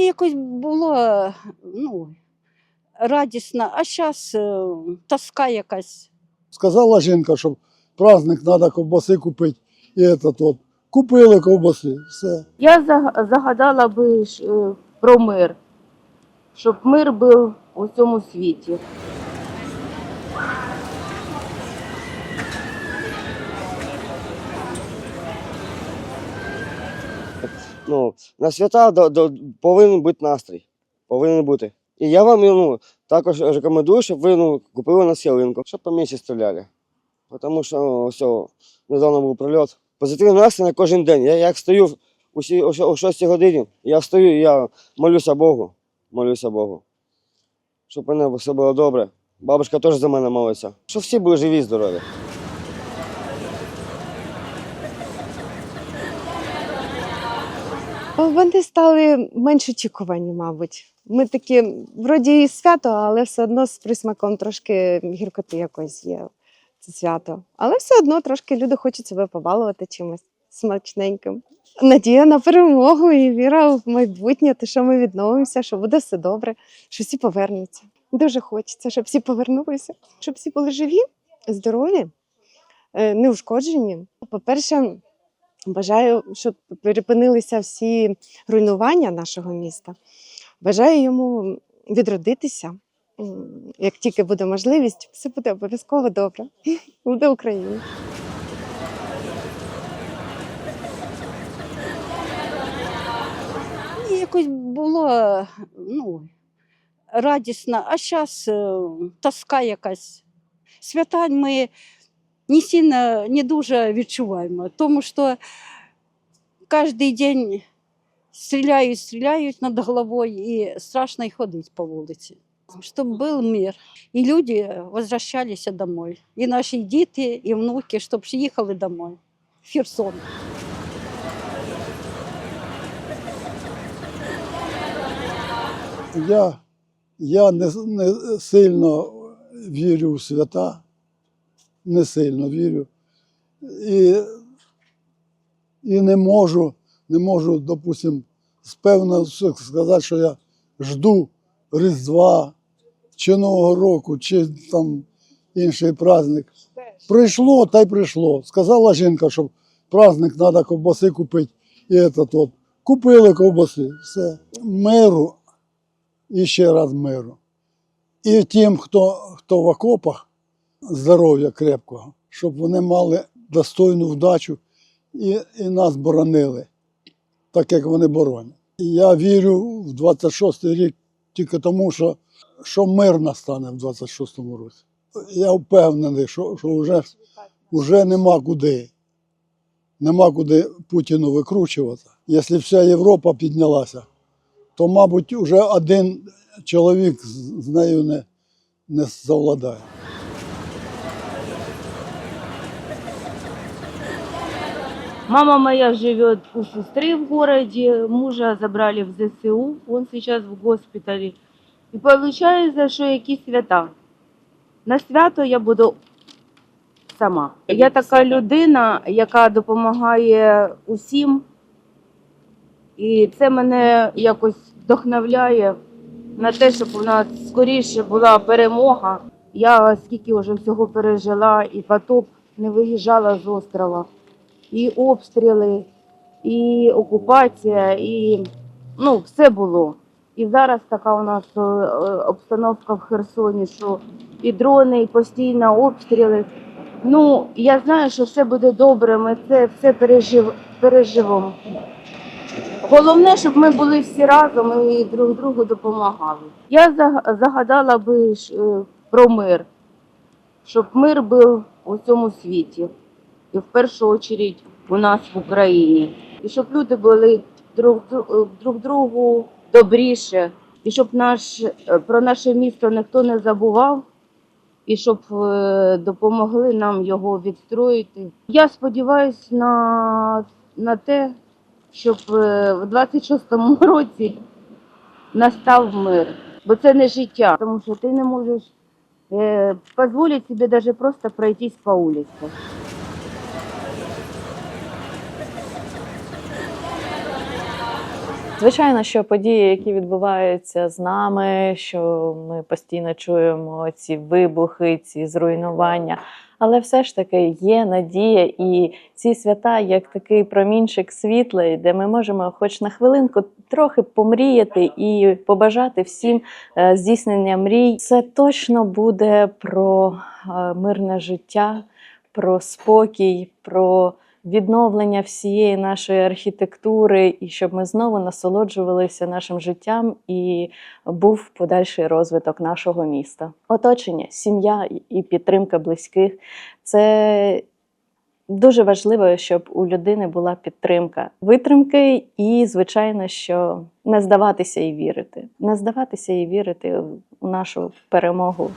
Ні, якось було ну, радісно, а зараз тоска якась. Сказала жінка, що праздник треба ковбаси купити. І этот от. Купили ковбаси, все. Я загадала би е, про мир, щоб мир був у цьому світі. Ну, на свята до, до, повинен бути настрій. Повинен бути. І я вам ну, також рекомендую, щоб ви ну, купили на ялинку, щоб поменше стріляли. Тому що ну, все, недавно був прильот. Позитивний настрій на кожен день. Я як стою о 6 годині, я встаю і я молюся Богу. Молюся Богу. Щоб мене все було добре. Бабушка теж за мене молиться. Щоб всі були живі і здорові. Вони стали менш очікувані, мабуть. Ми такі, вроді і свято, але все одно з присмаком трошки гіркоти якось є. Це свято. Але все одно трошки люди хочуть себе побалувати чимось смачненьким. Надія на перемогу і віра в майбутнє, те, що ми відновимося, що буде все добре, що всі повернуться. Дуже хочеться, щоб всі повернулися, щоб всі були живі, здорові, е, неушкоджені. По-перше, Бажаю, щоб припинилися всі руйнування нашого міста. Бажаю йому відродитися. Як тільки буде можливість, все буде обов'язково добре. Буде Україна. Якось було ну, радісно, а зараз тоска якась. Свята ми не сильно не дуже відчуваємо, тому що кожен день стріляють, стріляють над головою і страшно й ходити по вулиці. Щоб був мир, і люди возвращалися домой. І наші діти, і внуки, щоб їхали домой в Херсон. Я, я не, не сильно вірю в свята, Не сильно вірю. І, і не можу, не можу, допустим, спевно сказати, що я жду Різдва чи Нового року, чи там інший праздник. Прийшло, та й прийшло. Сказала жінка, що праздник треба ковбаси купити. І этот от. Купили ковбаси, все. Миру і ще раз миру. І тим, хто, хто в окопах, здоров'я крепкого, щоб вони мали достойну вдачу і, і нас боронили, так як вони боронять. Я вірю в 26-й рік тільки тому, що, що мир настане в 26-му році. Я впевнений, що, що вже, вже нема куди. Нема куди Путіну викручувати. Якщо вся Європа піднялася, то, мабуть, вже один чоловік з нею не, не завладає. Мама моя живет у сестры в городе, мужа забрали в ЗСУ, он сейчас в госпиталі. І виходить, що які свята. На свято я буду сама. Я така людина, яка допомагає усім, і це мене якось вдохновляє на те, щоб у нас скоріше була перемога. Я скільки вже всього пережила, і потоп не виїжджала з острова і обстріли, і окупація, і ну, все було. І зараз така у нас е, обстановка в Херсоні, що і дрони, і постійно обстріли. Ну, я знаю, що все буде добре, ми це все пережив, переживемо. Головне, щоб ми були всі разом і друг другу допомагали. Я загадала би е, про мир, щоб мир був у цьому світі і в першу чергу у нас в Україні. І щоб люди були друг, друг другу добріше, і щоб наш, е, про наше місто ніхто не забував, і щоб е, допомогли нам його відстроїти. Я сподіваюся на, на те, щоб е, в 26-му році настав мир. Бо це не життя, тому що ти не можеш е, дозволити собі навіть просто пройтись по вулиці. Звичайно, що події, які відбуваються з нами, що ми постійно чуємо ці вибухи, ці зруйнування. Але все ж таки є надія, і ці свята як такий промінчик світла, де ми можемо, хоч на хвилинку, трохи помріяти і побажати всім е, здійснення мрій. Це точно буде про е, мирне життя, про спокій, про відновлення всієї нашої архітектури, і щоб ми знову насолоджувалися нашим життям і був подальший розвиток нашого міста. Оточення, сім'я і підтримка близьких це дуже важливо, щоб у людини була підтримка, витримки, і, звичайно, що не здаватися і вірити, не здаватися і вірити у нашу перемогу.